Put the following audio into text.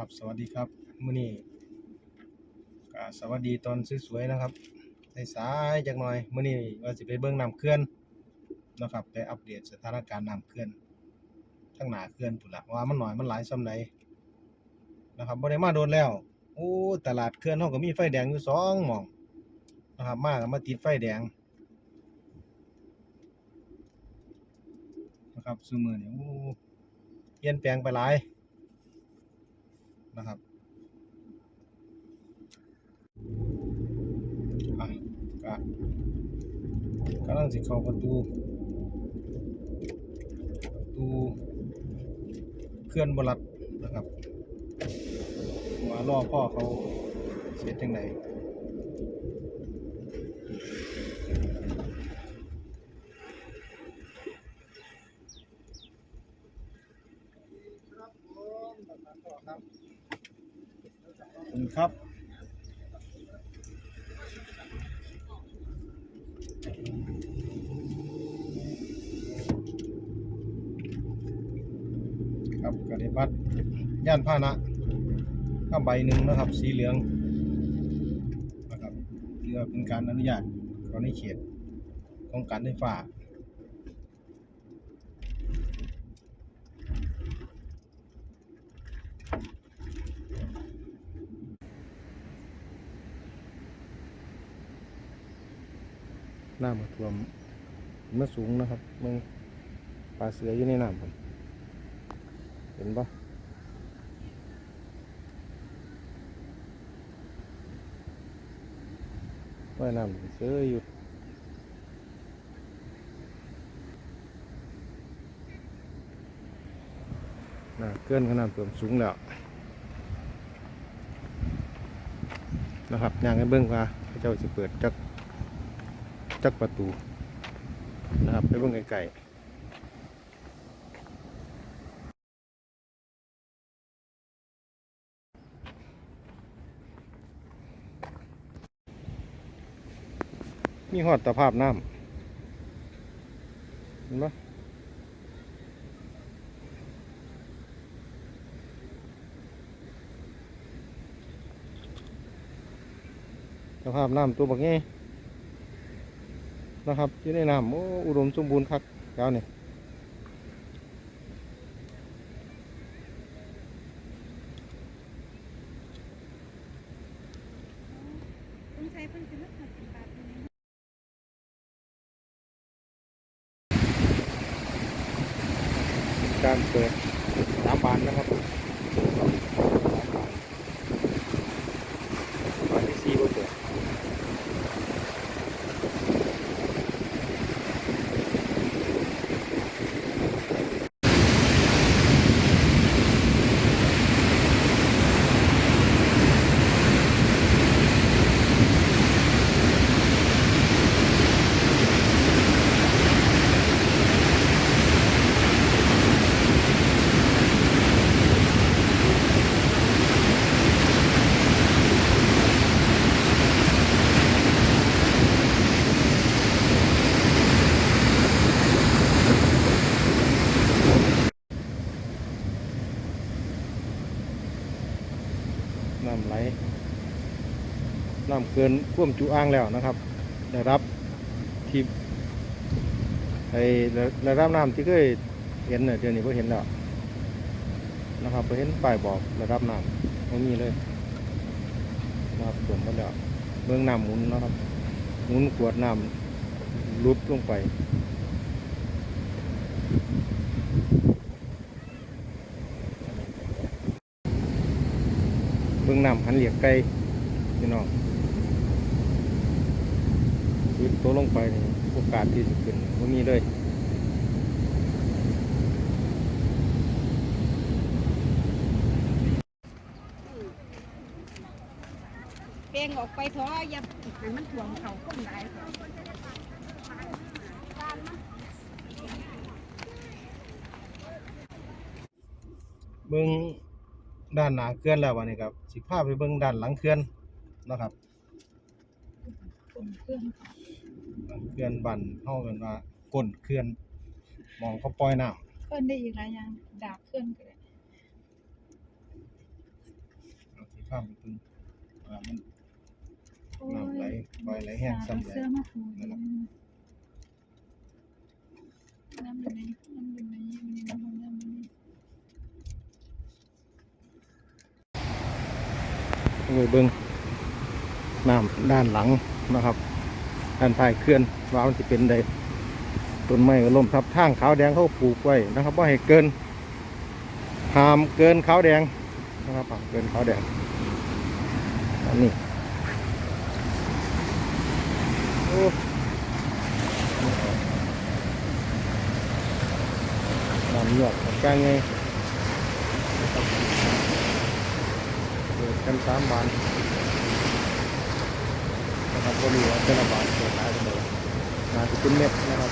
ครับ สวัสดีครับมื้อนี้ก็สวัสดีตอนสวยๆนะครับสายๆจักหน่อยมื้อนี้ว่าสิไปเบิ่งน้ำเขื่อนนะครับไปอัปเดตสถานการณ์น้ำเขื่อนทั้งหนาเขื่อนพุ่นล่ะว่ามันหน้อยมันหลายส่ำใดนะครับบ่ได้มาโดนแล้วโอ้ตลาดเขื่อนเฮาก็มีไฟแดงอยู่สองหม่องนะครับมาก็มาติดไฟแดงนะครับซุมื้อนี้โอ้เปลี่ยนแปลงไปหลาย นะครับ อะก็กำลังสิเข้าประตู ประตูเคลื่อนบรัดนะครับว่ารอพ่อเขาเสร็จจังไดครับผม ครับขอบคุณครับครับกระดิบัตย่านพานะก็ใบหนึ่งนะครับ สีเหลืองนะครับเพื่อเป็นการอนุญาตของในเขตของการไฟฟ้า น้ำมาท่วมเมื่อสูงนะครับมืองปลาเสืออยู่ในน้ำผมเห็นปะว่ายน้ำเสืออยู่น่าเกินขนาดเพิ่มสูงแล้วนะครับย่างให้เบิ้งว่าพระเจ้าจะเปิดจัก จักประตูนะครับไปเบิ้งไกลๆมีหอดตะภาพน้ำเห็นปะตะภาพน้ำตัวบักแง่ นะครับอยู่ในน้ำอ,อุดมสมบูรณ์คักแล้วนี่การเปิดสามบานนะครับ น้ำไหลน้ำเกินท่วมจุอ่างแล้วนะครับ ได้รับที่ไอ้ได้รับน้ำที่เคยเห็นเนี่ยเดี๋ยวนี้ก็เห็นแล้วนะครับไปเห็นป้ายบอกระดับน้ำไม่มีเลยนะครับส่วนมาแล้วเมืองน้ำหมุนนะครับหมุนขวดน้ำลุดลงไป เบื้อ งน้ำหันเหลียกไก่พี่น้องยืดตัวลงไปนี่โอกาสที่จะขึ้นไม่มีเลยเปลงออกไปท้ออย่าให้มันถ่วงเขาคนหลายค่ะเบื้อง ด้านหน้าเขื่อนแล้ววันนี้ครับสิพาไปเบื้องด้านหลังเขื่อนนะครับคนเครื่องหลังเขื่อนบันเท่ากันว่าก้นเขื่อนมองเขาปล่อยน้เพิ่นได้อีกหลายอย่างดาบเครื่องก็ได้ข้ามไปถึงอ่ามันน้ำไหลปล่อยไหลแห้งซ้ำไหล เสื้อมาผูก นั่นแหละ น้ำอยู่ในน้ำอยู่ในมันในน้ำมันน้ำมัน ไปเบิ้งน้ำด้านหลังนะครับ ด้านท้ายเขื่อนว่ามันจะเป็นใดต้นไม้ก็ล่มทับทางขาวแดงเขาปลูกไว้นะครับว่าให้เกินห้ามเกินขาวแดงนะครับห้ามเกินขาวแดงอันนี้น้ำหยดกลางไงนะครับเปิด กันสามบานนะครับบริวาเป็นละบาทเปิดหลายเป็นเลยน่าจะเป็นเม็ดนะครับ